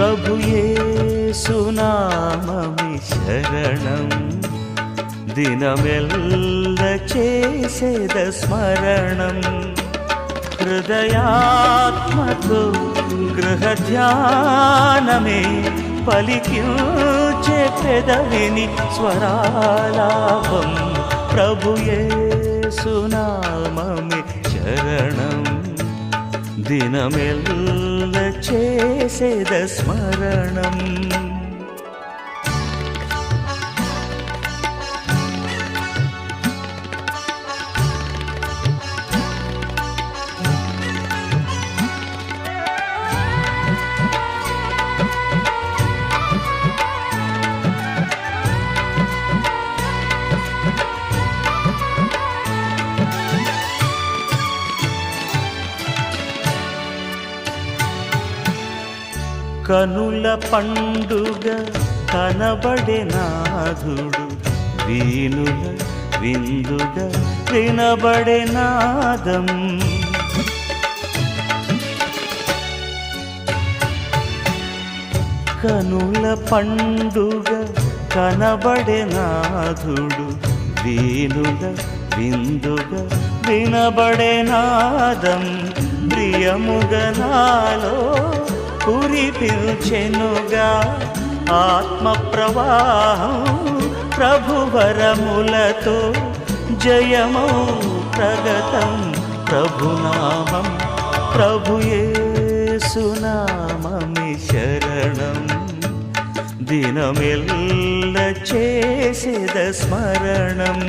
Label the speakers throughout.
Speaker 1: ప్రభుయే సునామమి శరణం. దినమెల్ల చేసేద స్మరణం. హృదయాత్మతో గృహధ్యానమే పలికించే పెదవిని స్వరాలాపం. ప్రభుయే సునామమి శరణం. దినమెల్ల చేసేద స్మరణం కనుల పండుగ కనబడే నాథుడు. వీనుల విందుగా వినబడే నాదం. కనుల పండుగ కనబడే నాథుడు. వీనుల విందుగా వినబడే నాదం. ప్రియముగనాలో కురిపించెనుగా ఆత్మ ప్రవాహం ప్రభువరములతో జయమౌ ప్రగతం ప్రభునామం ప్రభుయేసునామమి శరణం. దినమెల్ల చేసేద స్మరణం.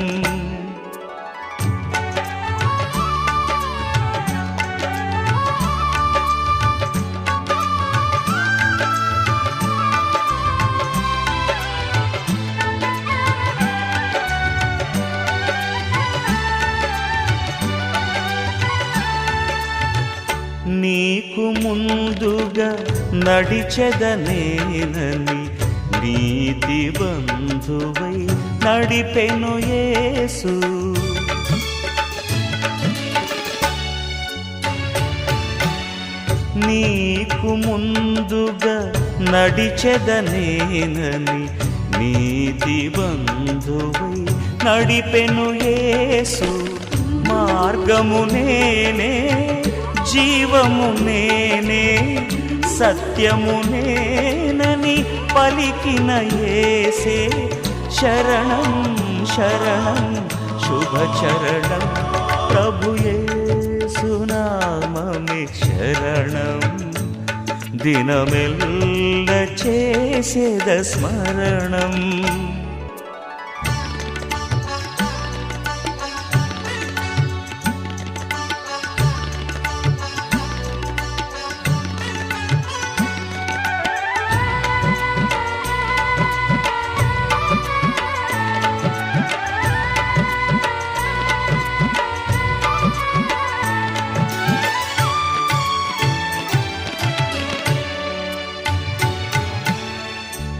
Speaker 1: నీకు ముందుగా నడిచెదనేనని నీతి బంధువై నడిపెను యేసు. నీకు ముందుగా నడిచెదనేనని నీతి బంధువై నడిపెను యేసు. మార్గము నేనే జీవము నేనే సత్యము నేనని పలికిన ఏసే శరణం శరణం శుభచరణం ప్రభుయే సునామమి శరణం. దినమెల్ల చేసేద స్మరణం.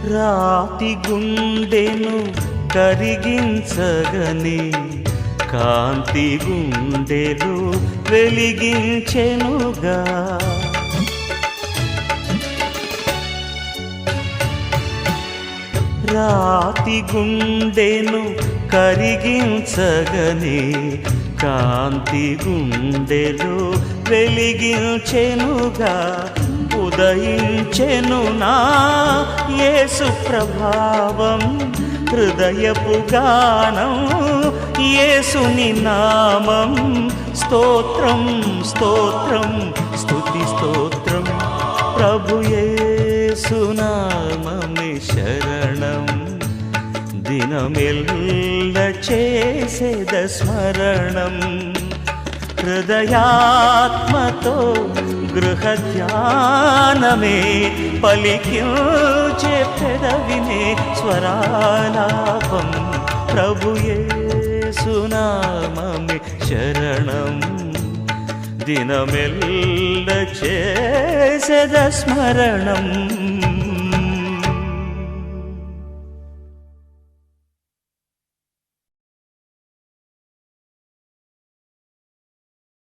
Speaker 1: రాతి గుండెను కరిగించగని కాంతి గుండెలు వెలిగించెనుగా. రాతి గుండెను కరిగించగని కాంతి గుండెలు వెలిగించెనుగా. ఉదయించెను నా యేసు ప్రభావం హృదయపు గానం యేసుని నామం. స్తోత్రం స్తోత్రం స్తుతి స్తోత్రం ప్రభు యేసునామమి శరణం. దినమెల్ల చేసేద స్మరణం. హృదయాత్మతో గృహధ్యానమే పలికించే పెదవినే స్వరాలాపం. ప్రభుయే సునామమి శరణం. దినమెల్ల చేసద స్మరణం.